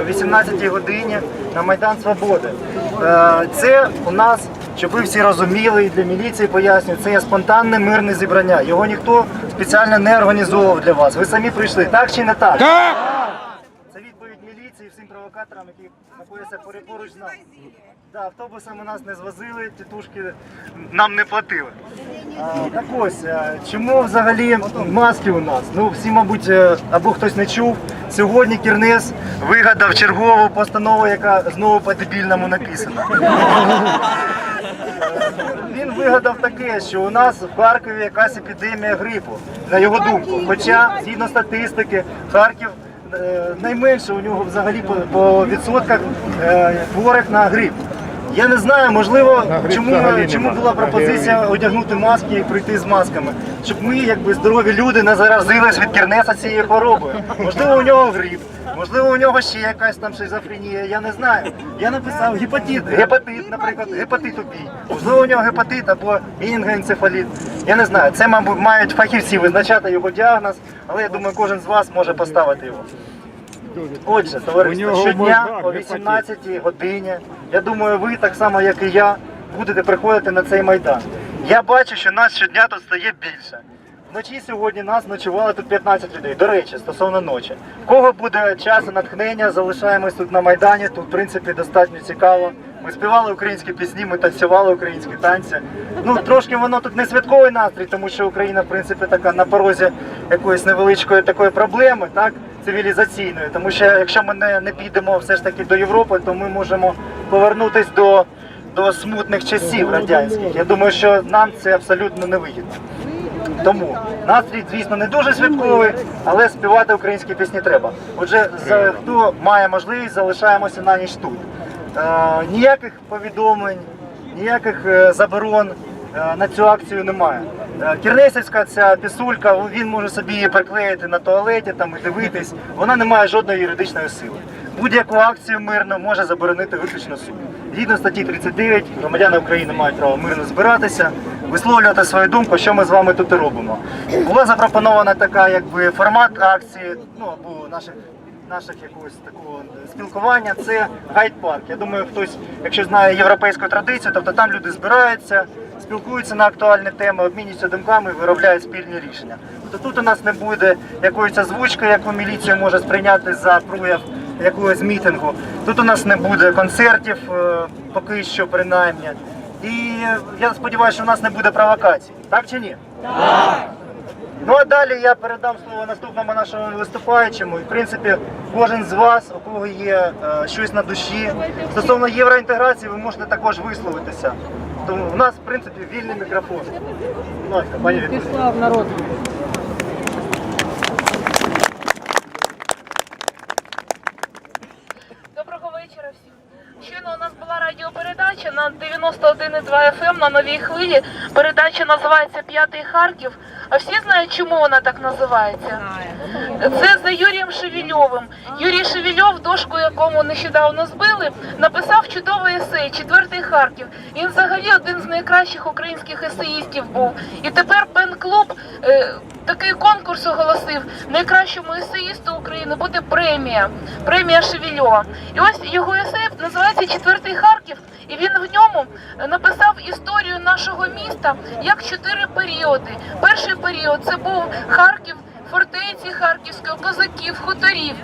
о 18 годині на Майдан Свободи. Е, Це у нас, щоб ви всі розуміли, і для міліції пояснюю, це є спонтанне мирне зібрання. Його ніхто спеціально не організовував для вас. Ви самі прийшли, так чи не так? Так! Це відповідь міліції всім провокаторам, які знаходяться поруч з нами. Да, автобусом у нас не звозили, тітушки нам не платили. А, так ось, а, чому взагалі маски у нас? Ну, всі, мабуть, е, або хтось не чув. Сьогодні Кірнес вигадав чергову постанову, яка знову по-дебільному написана. Він вигадав таке, що у нас в Харкові якась епідемія грипу, на його думку. Хоча, згідно статистики, Харків е, найменше у нього взагалі по, по відсотках е, хворих на грип. Я не знаю, можливо, чому, чому була пропозиція одягнути маски і прийти з масками, щоб ми, якби здорові люди, не заразились від кернеса цією хворобою. Можливо, у нього грип, можливо, у нього ще якась там шизофренія, я не знаю. Я написав гепатит, гепатит, наприклад, гепатит убій. Можливо, у нього гепатит або інгоенцефаліт. Я не знаю. Це, мабуть, мають фахівці визначати його діагноз, але я думаю, кожен з вас може поставити його. Отже, товариство, щодня о гепатит. 18 годині, я думаю, ви так само, як і я, будете приходити на цей майдан. Я бачу, що нас щодня тут стає більше. Вночі сьогодні нас ночувало тут 15 людей. До речі, стосовно ночі. В кого буде час і натхнення, залишаємось тут на Майдані. Тут, в принципі, достатньо цікаво. Ми співали українські пісні, ми танцювали українські танці. Ну, трошки воно тут не святковий настрій, тому що Україна, в принципі, така на порозі якоїсь невеличкої такої проблеми, так, цивілізаційної. Тому що якщо ми не, не підемо все ж таки до Європи, то ми можемо повернутись до, до смутних часів радянських. Я думаю, що нам це абсолютно не вигідно. Тому настрій, звісно, не дуже святковий, але співати українські пісні треба. Отже, за, хто має можливість, залишаємося на ніч тут. Е, ніяких повідомлень, ніяких е, заборон е, на цю акцію немає. Кірнесівська ця пісулька, він може собі її приклеїти на туалеті там і дивитись. Вона не має жодної юридичної сили. Будь-яку акцію мирно може заборонити виключно суд. Згідно статті 39, громадяни України мають право мирно збиратися, висловлювати свою думку, що ми з вами тут і робимо. Була запропонована така, якби формат акції, ну або наших наших якогось такого спілкування. Це гайд-парк. Я думаю, хтось, якщо знає європейську традицію, тобто там люди збираються, спілкуються на актуальні теми, обмінюються думками, і виробляють спільні рішення. Тобто тут у нас не буде якоїсь озвучки, яку міліція може сприйняти за прояв якогось мітингу. Тут у нас не буде концертів, е, поки що принаймні. І я сподіваюся, що у нас не буде провокацій. Так чи ні? Ну а далі я передам слово наступному нашому виступаючому. І, в принципі, кожен з вас, у кого є е, щось на душі стосовно євроінтеграції, ви можете також висловитися. Тому в нас, в принципі, вільний мікрофон. Будь ласка, пані Вікторія. Народ. Була радіопередача на 91,2 FM на новій хвилі. Передача називається П'ятий Харків. А всі знають, чому вона так називається? Це за Юрієм Шевільовим. Юрій Шевільов, дошку якому нещодавно збили, написав чудовий есей Четвертий Харків. Він взагалі один з найкращих українських есеїстів був. І тепер пен-клуб е, такий конкурс оголосив найкращому есеїсту України буде премія. Премія Шевільова. І ось його есей називається Четвертий Харків, і він в ньому написав історію нашого міста як чотири періоди. Перший період це був Харків, фортеці Харківської, козаків, хуторів.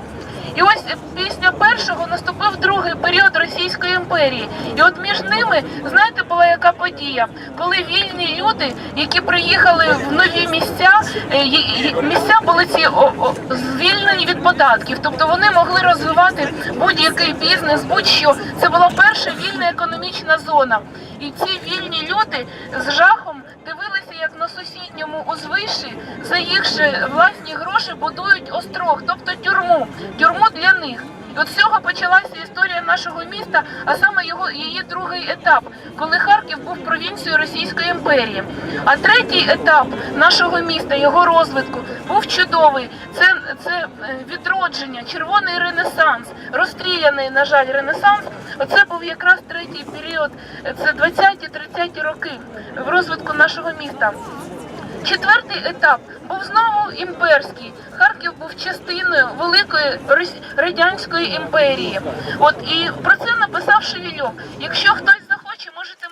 І ось після першого наступив другий період Російської імперії. І от між ними, знаєте, була яка подія, коли вільні люди, які приїхали в нові місця, е, місця були ці звільнені від податків, тобто вони могли розвивати будь-який бізнес, будь-що. Це була перша вільна економічна зона. І ці вільні люди з жахом на сусідньому узвиші за їх власні гроші будують острог, тобто тюрму, тюрму для них. І от з цього почалася історія нашого міста, а саме його її другий етап, коли Харків був провінцією Російської імперії. А третій етап нашого міста, його розвитку, був чудовий. Це, це е, відродження, червоний ренесанс, розстріляний, на жаль, ренесанс. Оце був якраз третій період, е, це 20-30 роки в розвитку нашого міста. четвертий етап був знову імперський. Харків був частиною великої радянської імперії. От і про це написав Шевельов. Якщо хтось захоче, можете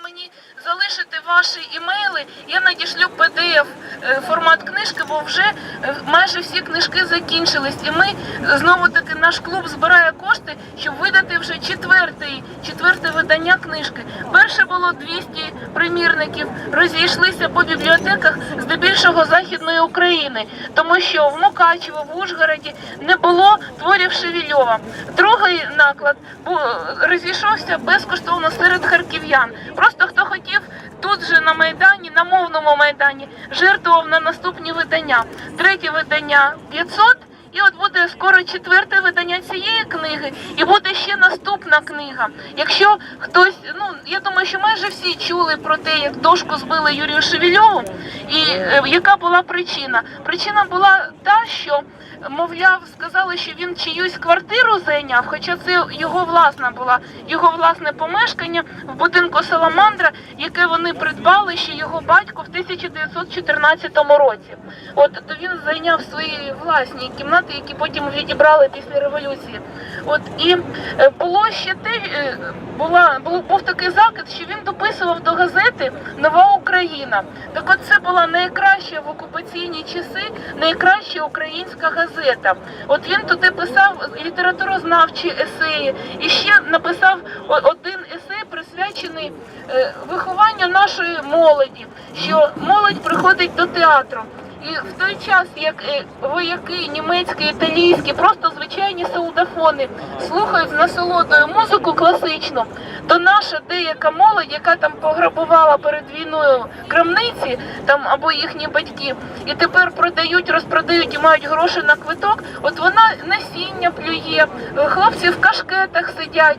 залишити ваші імейли. Я надішлю PDF е, формат книжки, бо вже е, майже всі книжки закінчились. І ми е, знову таки наш клуб збирає кошти, щоб видати вже четвертий, четверте видання книжки. Перше було 200 примірників, розійшлися по бібліотеках здебільшого західної України, тому що в Мукачево, в Ужгороді не було творів Шевельова. Другий наклад розійшовся безкоштовно серед харків'ян. Просто хто хотів тут же на майдані, на мовному майдані, жертвував на наступні видання. Третє видання 500, і от буде скоро четверте видання цієї книги, і буде ще наступна книга. Якщо хтось, ну я думаю, що майже всі чули про те, як дошку збили Юрію Шевельову, і е, яка була причина? Причина була та, що мовляв, сказали, що він чиюсь квартиру зайняв, хоча це його власна була, його власне помешкання в будинку Саламандра, яке вони придбали ще його батько в 1914 році. От то він зайняв свої власні кімнати, які потім відібрали після революції. От і е, було ще те, е, була був, був такий закид, що він дописував до газети Нова Україна. Так от це була найкраща в окупаційні часи, найкраща українська газета. От він туди писав літературознавчі есеї і ще написав один есей, присвячений е, вихованню нашої молоді, що молодь приходить до театру. І в той час, як е, вояки німецькі, італійські, просто звичайні солдафони слухають з насолодою музику класичну, то наша деяка молодь, яка там пограбувала перед війною крамниці, там або їхні батьки, і тепер продають, розпродають і мають гроші на квиток, от вона насіння плює, хлопці в кашкетах сидять.